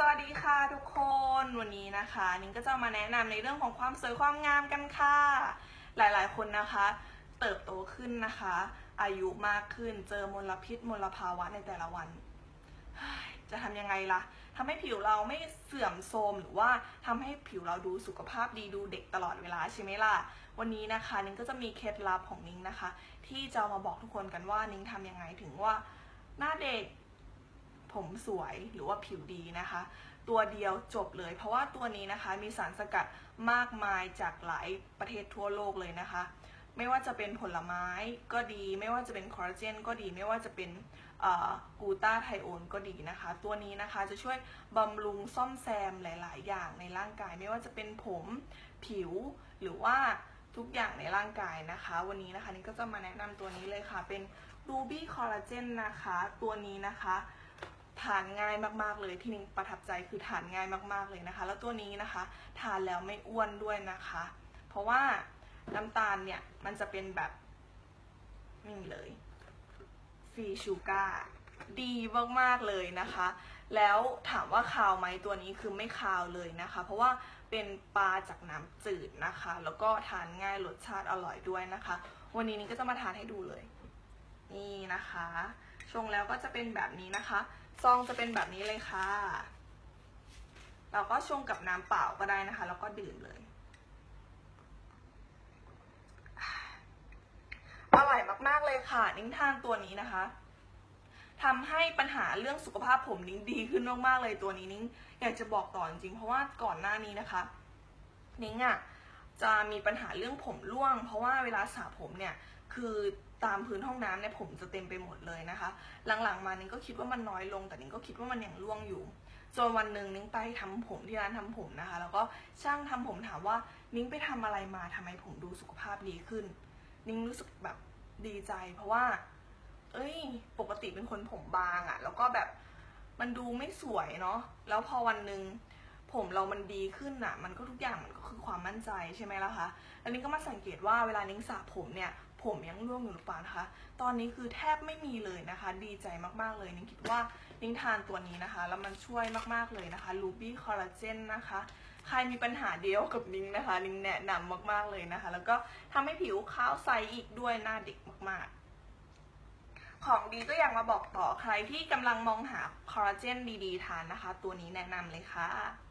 สวัสดีค่ะทุกคนวันนี้นะคะ นิ้งก็จะมาแนะนำในเรื่องของความสวยความงามกันค่ะ หลายๆ คนนะคะ เติบโตขึ้นนะคะ อายุมากขึ้นเจอมลพิษมลภาวะในแต่ละวัน จะทำยังไงล่ะทำให้ผิวเราไม่เสื่อมโทรมหรือว่าทำให้ผิวเราดูสุขภาพดีดูเด็กตลอดเวลาใช่ไหมล่ะวันนี้นะคะ นิ้งก็จะมีเคล็ดลับของนิ้งนะคะ ที่จะมาบอกทุกคนกันว่านิ้งทำยังไงถึงว่าหน้าเด็ก ผมสวยหรือว่าผิวดีนะคะ ตัวเดียวจบเลย เพราะว่าตัวนี้นะคะมีสารสกัดมากมายจากหลายประเทศทั่วโลกเลยนะคะ ไม่ว่าจะเป็นผลไม้ก็ดี ไม่ว่าจะเป็นคอลลาเจนก็ดี ไม่ว่าจะเป็นกูต้าไทโอนก็ดีนะคะ ตัวนี้นะคะจะช่วยบำรุงซ่อมแซมหลาย ๆ อย่างในร่างกาย ไม่ว่าจะเป็นผมผิวหรือว่าทุกอย่างในร่างกายนะคะ วันนี้นะคะนี่ก็จะมาแนะนำตัวนี้เลยค่ะเป็น Ruby Collagen นะคะ ตัวนี้นะคะ ทานง่ายมากๆเลยที่นิ้งประทับใจคือทานง่ายมากๆเลยนะคะ แล้วตัวนี้นะคะทานแล้วไม่อ้วนด้วยนะคะ เพราะว่าน้ำตาลเนี่ยมันจะเป็นแบบนี่เลยฟรีชูการ์ดีมากๆเลยนะคะ แล้วถามว่าคาวไหมตัวนี้คือไม่คาวเลยนะคะ เพราะว่าเป็นปลาจากน้ำจืดนะคะ แล้วก็ทานง่ายรสชาติอร่อยด้วยนะคะ วันนี้นิ้งก็จะมาทานให้ดูเลย นี่นะคะ ชงแล้วก็จะเป็นแบบนี้นะคะ ซองจะเป็นแบบนี้เลยค่ะ เราก็ชงกับน้ำเปล่าก็ได้นะคะ แล้วก็ดื่มเลย อร่อยมากๆเลยค่ะ นิ้งทานตัวนี้นะคะทำให้ปัญหาเรื่องสุขภาพผมนิ้งดีขึ้นมากๆเลยตัวนี้นิ้งอยากจะบอกต่อจริงๆเพราะว่าก่อนหน้านี้นะคะ นิ้งอะ่ะจะมีปัญหาเรื่องผมร่วง เพราะว่าเวลาสระผมเนี่ยคือ ตามพื้นห้องน้ำเนี่ยผมจะเต็มไปหมดเลยนะคะ หลังๆมานิ้งก็คิดว่ามันน้อยลง แต่นิ้งก็คิดว่ามันยังร่วงอยู่จนวันหนึ่งนิ้งไปทำผมที่ร้านทำผมนะคะ แล้วก็ช่างทำผมถามว่านิ้งไปทำอะไรมาทำไมผมดูสุขภาพดีขึ้น นิ้งรู้สึกแบบดีใจ เพราะว่า เอ้ย ปกติเป็นคนผมบางอะ่ะแล้วก็แบบมันดูไม่สวยเนาะแล้วพอวันหนึ่งผมเรามันดีขึ้นอะ่ะมันก็ทุกอย่างมันก็คือความมั่นใจใช่ไหมล่ะคะ แล้วนิ้งก็มาสังเกตว่าเวลานิ้งสระผมเนี่ย ผมยังร่วงอยู่หรือเปล่านะคะ ตอนนี้คือแทบไม่มีเลยนะคะ ดีใจมากๆเลยนิ้งคิดว่านิ้งทานตัวนี้นะคะ แล้วมันช่วยมากๆเลยนะคะ Ruby Collagen นะคะ ใครมีปัญหาเดียวกับนิ้งนะคะ นิ้งแนะนำมากๆเลยนะคะ แล้วก็ทำให้ผิวขาวใสอีกด้วยหน้าเด็กมากๆของดีก็อยากมาบอกต่อใครที่กำลังมองหาคอลลาเจนดีๆ ทานนะคะ ตัวนี้แนะนำเลยค่ะ